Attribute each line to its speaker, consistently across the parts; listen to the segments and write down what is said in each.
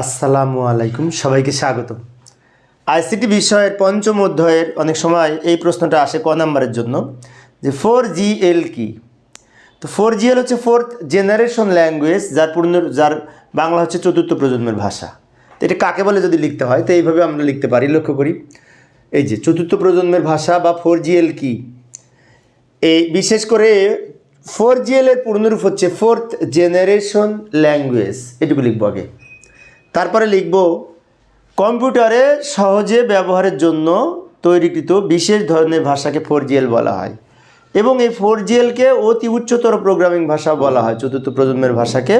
Speaker 1: আসসালামু আলাইকুম, সবাইকে স্বাগত আইসিটি বিষয়ের পঞ্চম অধ্যায়ের অনেক সময় এই প্রশ্নটা আসে ক নাম্বারের জন্য, যে ফোর জি এল কি? তো ফোর জি এল হচ্ছে ফোর্থ জেনারেশন ল্যাঙ্গুয়েজ, যার পূর্ণ, যার বাংলা হচ্ছে চতুর্থ প্রজন্মের ভাষা। তো এটা কাকে বলে যদি লিখতে হয়, তো এইভাবে আমরা লিখতে পারি, লক্ষ্য করি। এই যে চতুর্থ প্রজন্মের ভাষা বা ফোর জি এল কি? এই বিশেষ করে ফোর জিএল এর পূর্ণরূপ হচ্ছে ফোর্থ জেনারেশন ল্যাঙ্গুয়েজ, এটুকু লিখব আগে। তারপরে লিখব, কম্পিউটারে সহজে ব্যবহারের জন্য তৈরিকৃত বিশেষ ধরনের ভাষাকে ফোর বলা হয় এবং এই ফোর জিএলকে অতি উচ্চতর প্রোগ্রামিং ভাষা বলা হয় চতুর্থ প্রজন্মের ভাষাকে।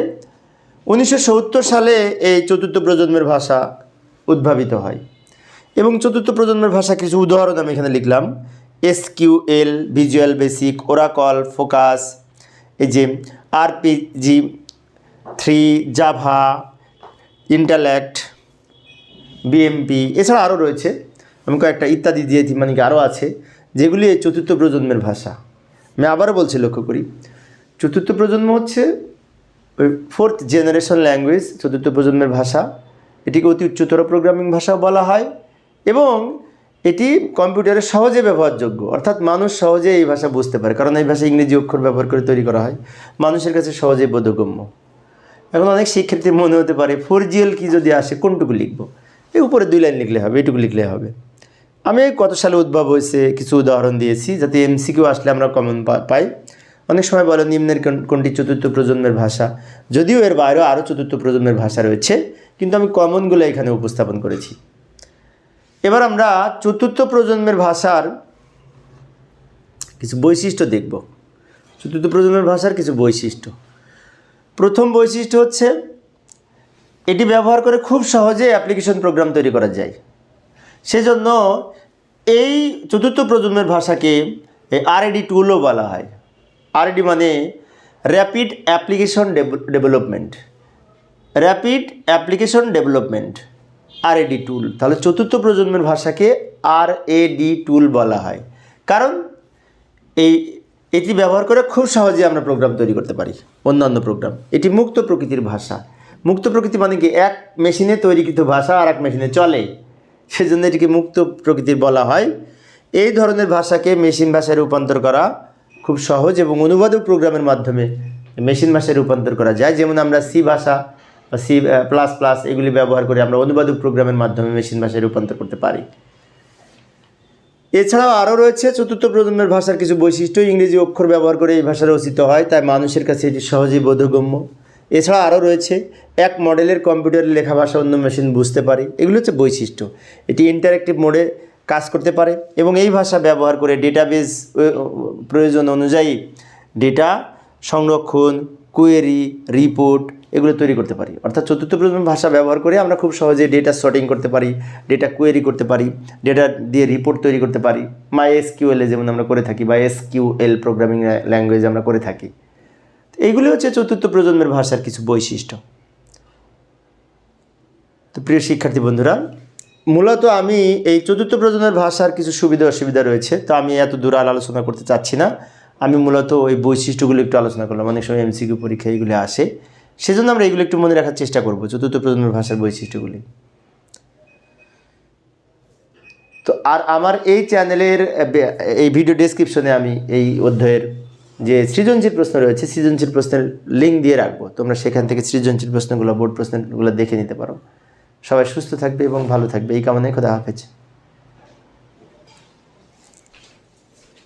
Speaker 1: উনিশশো সত্তর সালে এই চতুর্থ প্রজন্মের ভাষা উদ্ভাবিত হয় এবং চতুর্থ প্রজন্মের ভাষা কিছু উদাহরণ আমি এখানে লিখলাম। S Q L Visual Basic, Oracle, Focus, এই যে RPG, three, Java intellect BMP এছাড়া আরও রয়েছে আমি কয়েকটা ইত্যাদি দিয়েছি মানে আরও আছে, যেগুলি এই চতুর্থ প্রজন্মের ভাষা। আমি আবারও বলছি, লক্ষ্য করি। চতুর্থ প্রজন্ম হচ্ছে, ওই ফোর্থ জেনারেশন ল্যাঙ্গুয়েজ চতুর্থ প্রজন্মের ভাষা। এটিকে অতি উচ্চতর প্রোগ্রামিং ভাষা বলা হয়, এবং এটি কম্পিউটারে সহজে ব্যবহারযোগ্য। অর্থাৎ মানুষ সহজে এই ভাষা বুঝতে পারে, কারণ এই ভাষা ইংরেজি অক্ষর ব্যবহার করে তৈরি করা হয়। মানুষের কাছে সহজেই বোধগম্য। এখন অনেক শিক্ষার্থী মনে হতে পারে ফোর জিএল কি যদি আসে, কোনটুকু লিখব? এই উপরে দুই লাইন লিখলে হবে, এটুকু লিখলে হবে। আমি কত সালে উদ্ভব হয়েছে কিছু উদাহরণ দিয়েছি, যাতে এমসিকিউ আসলে আমরা কমন পাই। অনেক সময় বলে নিম্নের কোন- কোনটি চতুর্থ প্রজন্মের ভাষা। যদিও এর বাইরেও আরও চতুর্থ প্রজন্মের ভাষা রয়েছে, কিন্তু আমি কমনগুলো এখানে উপস্থাপন করেছি। এবার আমরা চতুর্থ প্রজন্মের ভাষার কিছু বৈশিষ্ট্য দেখব। চতুর্থ প্রজন্মের ভাষার কিছু বৈশিষ্ট্য। প্রথম বৈশিষ্ট্য হচ্ছে এটি ব্যবহার করে খুব সহজে অ্যাপ্লিকেশন প্রোগ্রাম তৈরি করা যায়। সেজন্য এই চতুর্থ প্রজন্মের ভাষাকে আরএডি টুলও বলা হয়। আরএডি মানে rapid application development rapid application development RAD tool তাহলে চতুর্থ প্রজন্মের ভাষাকে আর এডি টুল বলা হয়। কারণ এই এটি ব্যবহার করে খুব সহজে আমরা প্রোগ্রাম তৈরি করতে পারি, অন্যান্য প্রোগ্রাম এটি মুক্ত প্রকৃতির ভাষা। মুক্ত প্রকৃতি মানে কি? এক মেশিনে তৈরিকৃত ভাষা আর এক মেশিনে চলে। সেজন্য এটিকে মুক্ত প্রকৃতির বলা হয়। এই ধরনের ভাষাকে মেশিন ভাষায় রূপান্তর করা খুব সহজ এবং অনুবাদক প্রোগ্রামের মাধ্যমে মেশিন ভাষায় রূপান্তর করা যায়। যেমন আমরা সি ভাষা বা সি প্লাস প্লাস এগুলি ব্যবহার করে আমরা অনুবাদক প্রোগ্রামের মাধ্যমে মেশিন ভাষায় রূপান্তর করতে পারি। এছাড়াও আরও রয়েছে চতুর্থ প্রজন্মের ভাষার কিছু বৈশিষ্ট্য। ইংরেজি অক্ষর ব্যবহার করে এই ভাষা রচিত হয়, তাই মানুষের কাছে এটি সহজেই বোধগম্য। এছাড়া আরও রয়েছে, এক মডেলের কম্পিউটারের লেখা ভাষা অন্য মেশিন বুঝতে পারে। এগুলো হচ্ছে বৈশিষ্ট্য। এটি ইন্টারেক্টিভ মোডে কাজ করতে পারে এবং এই ভাষা ব্যবহার করে ডেটাবেজ প্রয়োজন অনুযায়ী ডেটা সংরক্ষণ কোয়েরি রিপোর্ট এগুলো তৈরি করতে পারি। অর্থাৎ চতুর্থ প্রজন্মের ভাষা ব্যবহার করে আমরা খুব সহজে ডেটা সর্টিং করতে পারি ডেটা কোয়েরি করতে পারি ডেটা দিয়ে রিপোর্ট তৈরি করতে পারি। মাই এস কিউএলে যেমন আমরা করে থাকি বা এস কিউএল প্রোগ্রামিং ল্যাঙ্গুয়েজ আমরা করে থাকি। এইগুলি হচ্ছে চতুর্থ প্রজন্মের ভাষার কিছু বৈশিষ্ট্য। তো প্রিয় শিক্ষার্থী বন্ধুরা, মূলত আমি এই চতুর্থ প্রজন্মের ভাষার কিছু সুবিধা অসুবিধা রয়েছে, তো আমি এত দূর আর আলোচনা করতে চাচ্ছি না। আমি মূলত ওই বৈশিষ্ট্যগুলো একটু আলোচনা করলাম, অনেক সময় এমসিকিউ পরীক্ষা এগুলি আসে। সেজন্য আমরা এগুলো একটু মনে রাখার চেষ্টা করব, চতুর্থ প্রজন্মের ভাষার বৈশিষ্ট্যগুলি। তো আর আমার এই চ্যানেলের এই ভিডিও ডেসক্রিপশনে আমি এই অধ্যায়ের যে সৃজনশীল প্রশ্ন রয়েছে, সৃজনশীল প্রশ্নের লিঙ্ক দিয়ে রাখব। তোমরা সেখান থেকে সৃজনশীল প্রশ্নগুলো বোর্ড প্রশ্নগুলো দেখে নিতে পারো। সবাই সুস্থ থাকবে এবং ভালো থাকবে। এই কামনায় খোদা হাফেজ।